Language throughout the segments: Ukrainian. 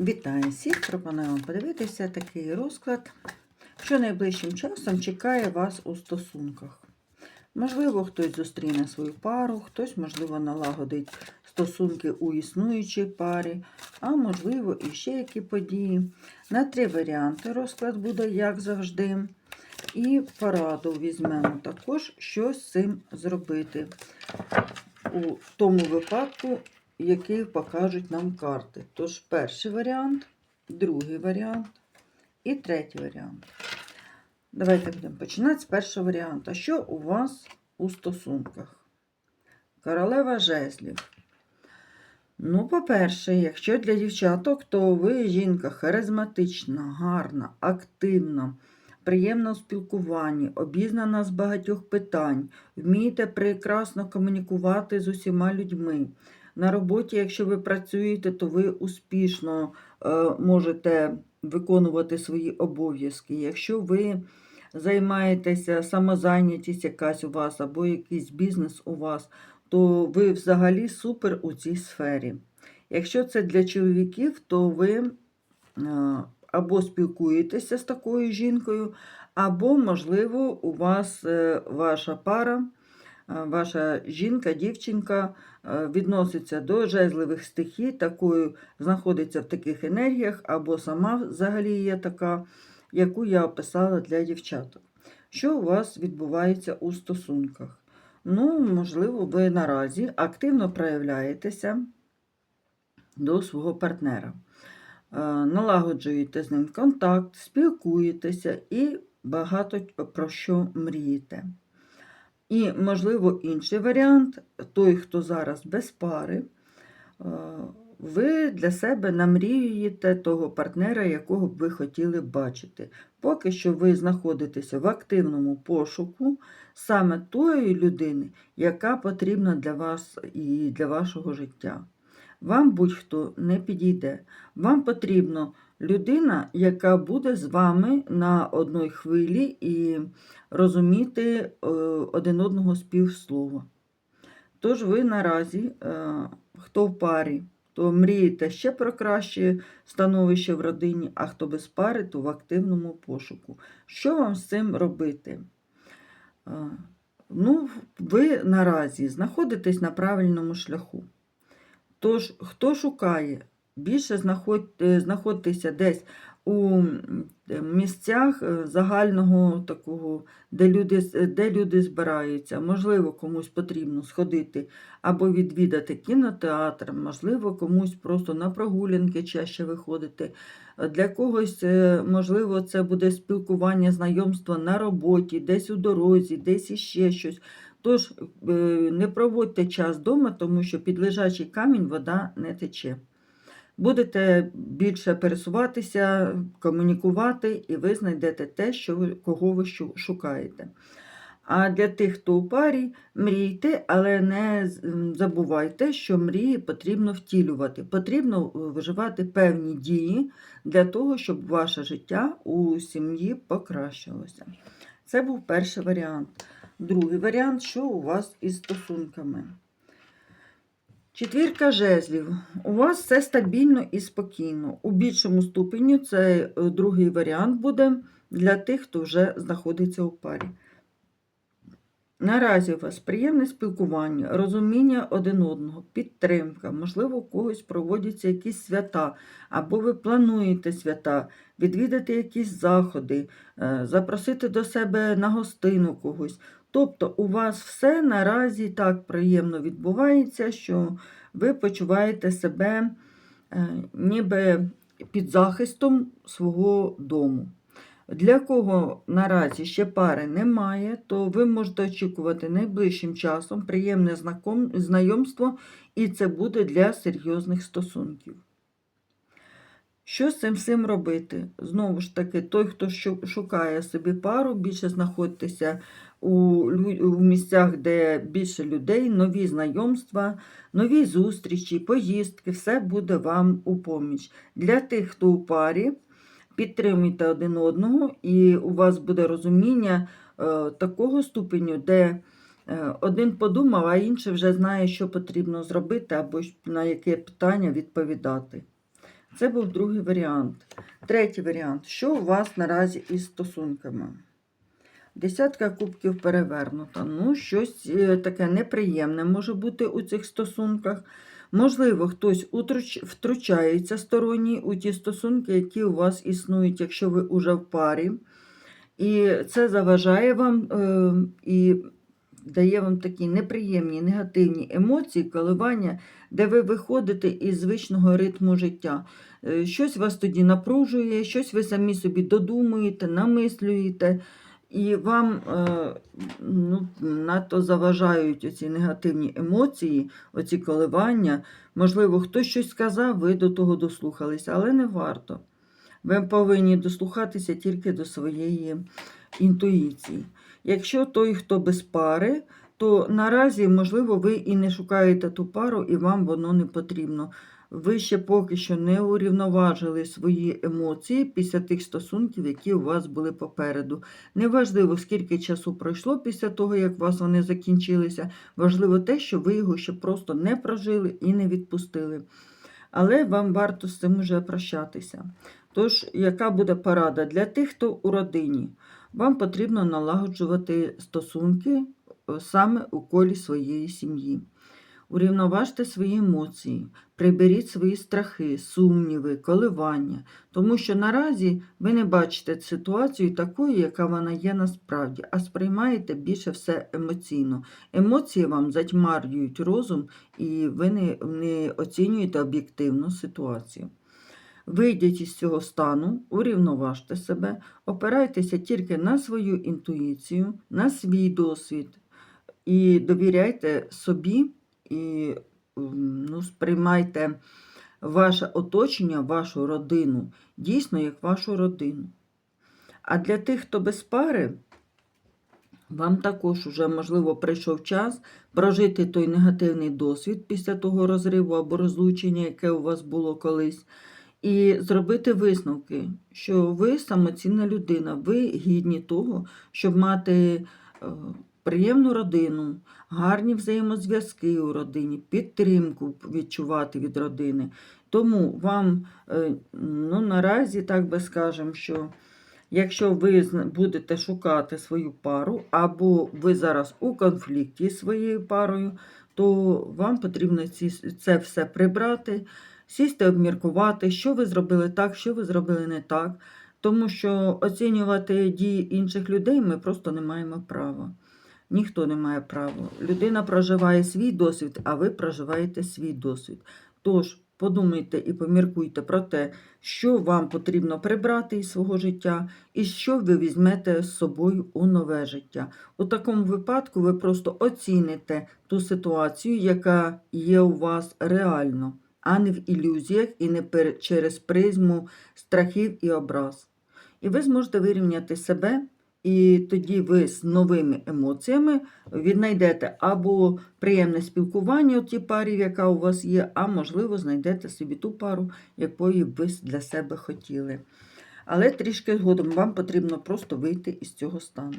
Вітаю всіх! Пропоную вам подивитися такий розклад, що найближчим часом чекає вас у стосунках. Можливо, хтось зустріне свою пару, хтось, можливо, налагодить стосунки у існуючій парі, а можливо, і ще які події. На три варіанти розклад буде, як завжди. І пораду візьмемо також, що з цим зробити у тому випадку, який покажуть нам карти. Тож перший варіант, другий варіант і третій варіант. Давайте будемо починати з першого варіанту. Що у вас у стосунках? Королева жезлів. Ну, по-перше, якщо для дівчаток, то ви жінка харизматична, гарна, активна, приємна у спілкуванні, обізнана з багатьох питань, вмієте прекрасно комунікувати з усіма людьми. На роботі, якщо ви працюєте, то ви успішно е, можете виконувати свої обов'язки. Якщо ви займаєтеся самозайнятість якась у вас, або якийсь бізнес у вас, то ви взагалі супер у цій сфері. Якщо це для чоловіків, то ви е, або спілкуєтеся з такою жінкою, або, можливо, у вас е, ваша пара, ваша жінка, дівчинка е, відноситься до жезливих стихій, такою знаходиться в таких енергіях, або сама взагалі є така, яку я описала для дівчаток. Що у вас відбувається у стосунках? Ну, можливо, ви наразі активно проявляєтеся до свого партнера. Е, Налагоджуєте з ним контакт, спілкуєтеся і багато про що мрієте. І, можливо, інший варіант той, хто зараз без пари, е, ви для себе намріюєте того партнера, якого б ви хотіли бачити. Поки що ви знаходитеся в активному пошуку саме тої людини, яка потрібна для вас і для вашого життя. Вам будь-хто не підійде. Вам потрібна людина, яка буде з вами на одній хвилі і розуміти е, один одного з півслова. Тож ви наразі, е, хто в парі, то мрієте ще про краще становище в родині, а хто без пари, то в активному пошуку. Що вам з цим робити? Е, Ну, ви наразі знаходитесь на правильному шляху. Тож, хто шукає, більше е, десь у е, місцях е, загального такого, де люди, де люди збираються. Можливо, комусь потрібно сходити або відвідати кінотеатр, можливо, комусь просто на прогулянки чаще виходити. Для когось, можливо, це буде спілкування, знайомство на роботі, десь у дорозі, десь іще щось. Тож не проводьте час вдома, тому що під лежачий камінь вода не тече. Будете більше пересуватися, комунікувати, і ви знайдете те, що ви, кого ви шукаєте. А для тих, хто у парі, мрійте, але не забувайте, що мрії потрібно втілювати. Потрібно е, виживати певні дії для того, щоб ваше життя у сім'ї покращилося. Це був перший варіант. Другий варіант, що у вас із стосунками. Четвірка жезлів. У вас все стабільно і спокійно. У більшому ступені це е, другий варіант буде для тих, хто вже знаходиться у парі. Наразі у вас приємне спілкування, розуміння один одного, підтримка, можливо, у когось проводяться якісь свята, або ви плануєте свята, відвідати якісь заходи, е, запросити до себе на гостину когось. Тобто у вас все наразі так приємно відбувається, що ви почуваєте себе е, ніби під захистом свого дому. Для кого наразі ще пари немає, то ви можете очікувати найближчим часом приємне знайомство, і це буде для серйозних стосунків. Що з цим всім робити? Знову ж таки, той, хто шукає собі пару, більше знаходьтеся у, місцях, де більше людей, нові знайомства, нові зустрічі, поїздки, все буде вам у поміч. Для тих, хто у парі, підтримуйте один одного, і у вас буде розуміння е, такого ступеню, де е, один подумав, а інший вже знає, що потрібно зробити, або на яке питання відповідати. Це був другий варіант. Третій варіант. Що у вас наразі із стосунками? Десятка кубків перевернута. Ну, щось е, таке неприємне може бути у цих стосунках. Можливо, хтось втручається сторонній у ті стосунки, які у вас існують, якщо ви уже в парі. І це заважає вам е, і дає вам такі неприємні негативні емоції, коливання, де ви виходите із звичного ритму життя. Е, Щось вас тоді напружує, щось ви самі собі додумуєте, намислюєте, і вам е, ну, надто заважають оці негативні емоції, оці коливання. Можливо, хтось щось сказав, ви до того дослухалися, але не варто. Ви повинні дослухатися тільки до своєї інтуїції. Якщо той, хто без пари, то наразі, можливо, ви і не шукаєте ту пару, і вам воно не потрібно. Ви ще поки що не урівноважили свої емоції після тих стосунків, які у вас були попереду. Неважливо, скільки часу пройшло після того, як у вас вони закінчилися. Важливо те, що ви його ще просто не прожили і не відпустили. Але вам варто з цим вже прощатися. Тож, яка буде порада для тих, хто у родині? Вам потрібно налагоджувати стосунки е, саме у колі своєї сім'ї. Урівноважте свої емоції, приберіть свої страхи, сумніви, коливання, тому що наразі ви не бачите ситуацію такою, яка вона є насправді, а сприймаєте більше все емоційно. Емоції вам затьмарюють розум, і ви не, не оцінюєте об'єктивну ситуацію. Вийдіть із цього стану, урівноважте себе, опирайтеся тільки на свою інтуїцію, на свій досвід і довіряйте собі і ну, сприймайте ваше оточення, вашу родину, дійсно як вашу родину. А для тих, хто без пари, вам також уже, можливо, прийшов час прожити той негативний досвід після того розриву або розлучення, яке у вас було колись, і зробити висновки, що ви самоцінна людина, ви гідні того, щоб мати е, приємну родину, гарні взаємозв'язки у родині, підтримку відчувати від родини. Тому вам е, ну, наразі, так би скажемо, що якщо ви будете шукати свою пару, або ви зараз у конфлікті зі своєю парою, то вам потрібно це все прибрати, сісти, обміркувати, що ви зробили так, що ви зробили не так. Тому що оцінювати дії інших людей ми просто не маємо права. Ніхто не має права. Людина проживає свій досвід, а ви проживаєте свій досвід. Тож подумайте і поміркуйте про те, що вам потрібно прибрати із свого життя, і що ви візьмете з собою у нове життя. У такому випадку ви просто оціните ту ситуацію, яка є у вас реально, а не в ілюзіях і не через призму страхів і образ. І ви зможете вирівняти себе і тоді ви з новими емоціями віднайдете або приємне спілкування у тій парі, яка у вас є, а можливо, знайдете собі ту пару, якої ви для себе хотіли. Але трішки згодом вам потрібно просто вийти із цього стану.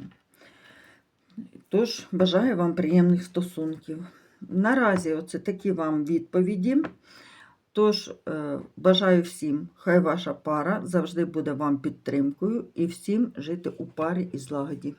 Тож, бажаю вам приємних стосунків. Наразі оце такі вам відповіді. Тож, е, бажаю всім, хай ваша пара завжди буде вам підтримкою і всім жити у парі і злагоді.